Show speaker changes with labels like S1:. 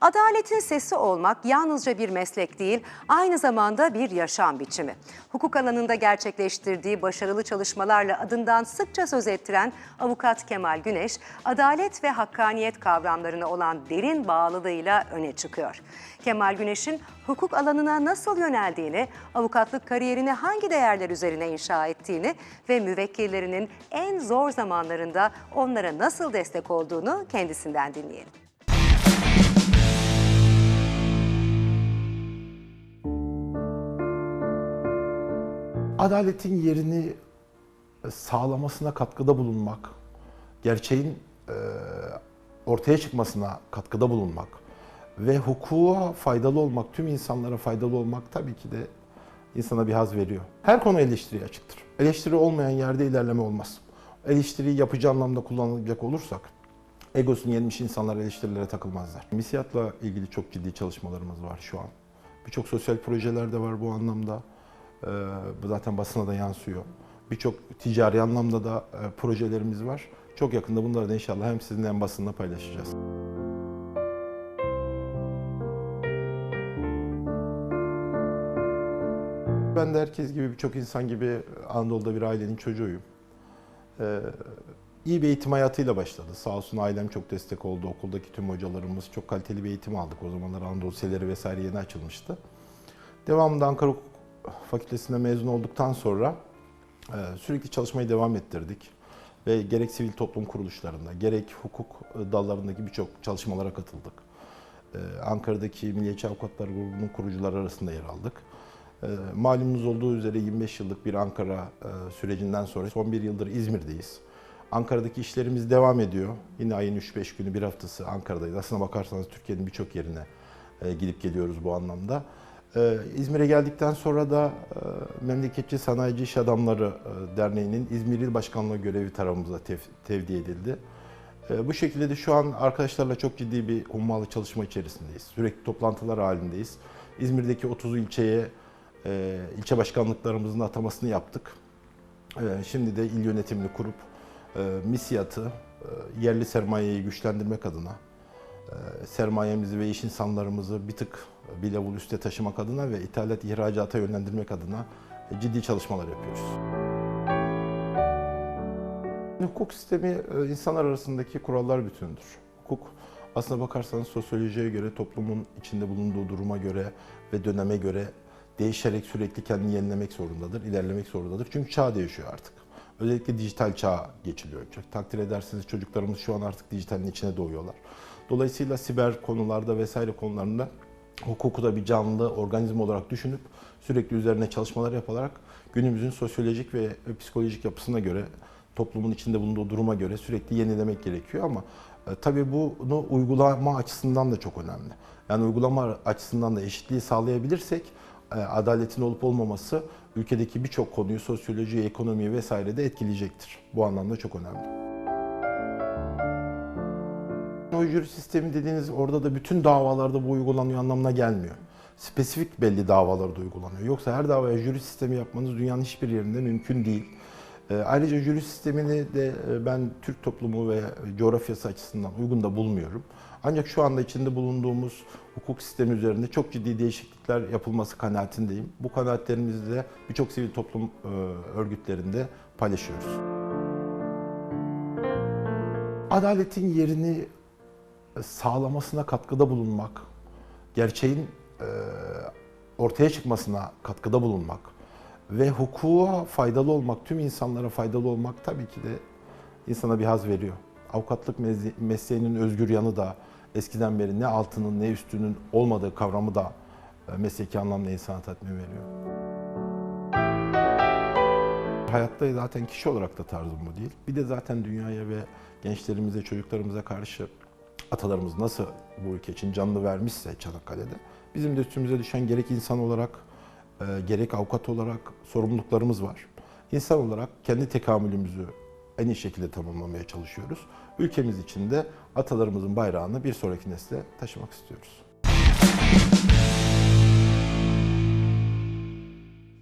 S1: Adaletin sesi olmak yalnızca bir meslek değil, aynı zamanda bir yaşam biçimi. Hukuk alanında gerçekleştirdiği başarılı çalışmalarla adından sıkça söz ettiren avukat Kemal Güneş, adalet ve hakkaniyet kavramlarına olan derin bağlılığıyla öne çıkıyor. Kemal Güneş'in hukuk alanına nasıl yöneldiğini, avukatlık kariyerini hangi değerler üzerine inşa ettiğini ve müvekkillerinin en zor zamanlarında onlara nasıl destek olduğunu kendisinden dinleyelim.
S2: Adaletin yerini sağlamasına katkıda bulunmak, gerçeğin e, ortaya çıkmasına katkıda bulunmak ve hukuka faydalı olmak, tüm insanlara faydalı olmak tabii ki de insana bir haz veriyor. Her konu eleştiriye açıktır. Eleştiri olmayan yerde ilerleme olmaz. Eleştiriyi yapıcı anlamda kullanacak olursak, egosunu yenmiş insanlar eleştirilere takılmazlar. Misiyatla ilgili çok ciddi çalışmalarımız var şu an. Birçok sosyal projeler de var bu anlamda. Ee, bu zaten basına da yansıyor. Birçok ticari anlamda da e, projelerimiz var. Çok yakında bunları da inşallah hem sizinle hem basınla paylaşacağız. Ben de herkes gibi birçok insan gibi Anadolu'da bir ailenin çocuğuyum. Ee, iyi bir eğitim hayatıyla başladı. Sağ olsun ailem çok destek oldu. Okuldaki tüm hocalarımız çok kaliteli bir eğitim aldık. O zamanlar Anadolu Liseleri vesaire yeni açılmıştı. Devamında Ankara Hukuk Fakültesi'nde mezun olduktan sonra e, sürekli çalışmayı devam ettirdik. Ve gerek sivil toplum kuruluşlarında, gerek hukuk e, dallarındaki birçok çalışmalara katıldık. E, Ankara'daki Milliyetçi Avukatlar Grubu'nun kurucuları arasında yer aldık. Malumunuz olduğu üzere 25 yıllık bir Ankara sürecinden sonra son bir yıldır İzmir'deyiz. Ankara'daki işlerimiz devam ediyor. Yine ayın 3-5 günü bir haftası Ankara'dayız. Aslına bakarsanız Türkiye'nin birçok yerine gidip geliyoruz bu anlamda. Ee, İzmir'e geldikten sonra da e, Memleketçi Sanayici İş Adamları e, Derneği'nin İzmir İl Başkanlığı görevi tarafımıza tev- tevdi edildi. E, Bu şekilde de şu an arkadaşlarla çok ciddi bir hummalı çalışma içerisindeyiz. Sürekli toplantılar halindeyiz. İzmir'deki 30 ilçeye e, ilçe başkanlıklarımızın atamasını yaptık. E, Şimdi de il yönetimini kurup e, misiyatı, yerli sermayeyi güçlendirmek adına sermayemizi ve iş insanlarımızı bir tık bir level üste taşımak adına ve ithalat ihracata yönlendirmek adına ciddi çalışmalar yapıyoruz. Hukuk sistemi e, insanlar arasındaki kurallar bütünüdür. Hukuk aslına bakarsanız sosyolojiye göre toplumun içinde bulunduğu duruma göre ve döneme göre değişerek sürekli kendini yenilemek zorundadır, ilerlemek zorundadır. Çünkü çağ değişiyor artık. Özellikle dijital çağa geçiliyor. Çok takdir edersiniz çocuklarımız şu an artık dijitalin içine doğuyorlar. Dolayısıyla siber konularda vesaire konularında hukuku da bir canlı organizma olarak düşünüp sürekli üzerine çalışmalar yaparak günümüzün sosyolojik ve psikolojik yapısına göre toplumun içinde bulunduğu duruma göre sürekli yenilemek gerekiyor ama e, tabii bunu uygulama açısından da çok önemli. Yani uygulama açısından da eşitliği sağlayabilirsek e, adaletin olup olmaması ülkedeki birçok konuyu sosyolojiyi, ekonomiyi vesaire de etkileyecektir. Bu anlamda çok önemli. O jüri sistemi dediğiniz orada da bütün davalarda bu uygulanıyor anlamına gelmiyor. Spesifik belli davalarda uygulanıyor. Yoksa her davaya jüri sistemi yapmanız dünyanın hiçbir yerinde mümkün değil. E, Ayrıca jüri sistemini de e, ben Türk toplumu ve coğrafyası açısından uygun da bulmuyorum. Ancak şu anda içinde bulunduğumuz hukuk sistemi üzerinde çok ciddi değişiklikler yapılması kanaatindeyim. Bu kanaatlerimizi de birçok sivil toplum e, örgütlerinde paylaşıyoruz. Adaletin yerini sağlamasına katkıda bulunmak, gerçeğin e, ortaya çıkmasına katkıda bulunmak ve hukuka faydalı olmak, tüm insanlara faydalı olmak tabii ki de insana bir haz veriyor. Avukatlık mesleğinin özgür yanı da eskiden beri ne altının ne üstünün olmadığı kavramı da e, mesleki anlamda insana tatmin veriyor. Hayatta zaten kişi olarak da tarzım bu değil. Bir de zaten dünyaya ve gençlerimize, çocuklarımıza karşı atalarımız nasıl bu ülke için canlı vermişse Çanakkale'de bizim de üstümüze düşen gerek insan olarak e, gerek avukat olarak sorumluluklarımız var. İnsan olarak kendi tekamülümüzü en iyi şekilde tamamlamaya çalışıyoruz. Ülkemiz için de atalarımızın bayrağını bir sonraki nesle taşımak istiyoruz.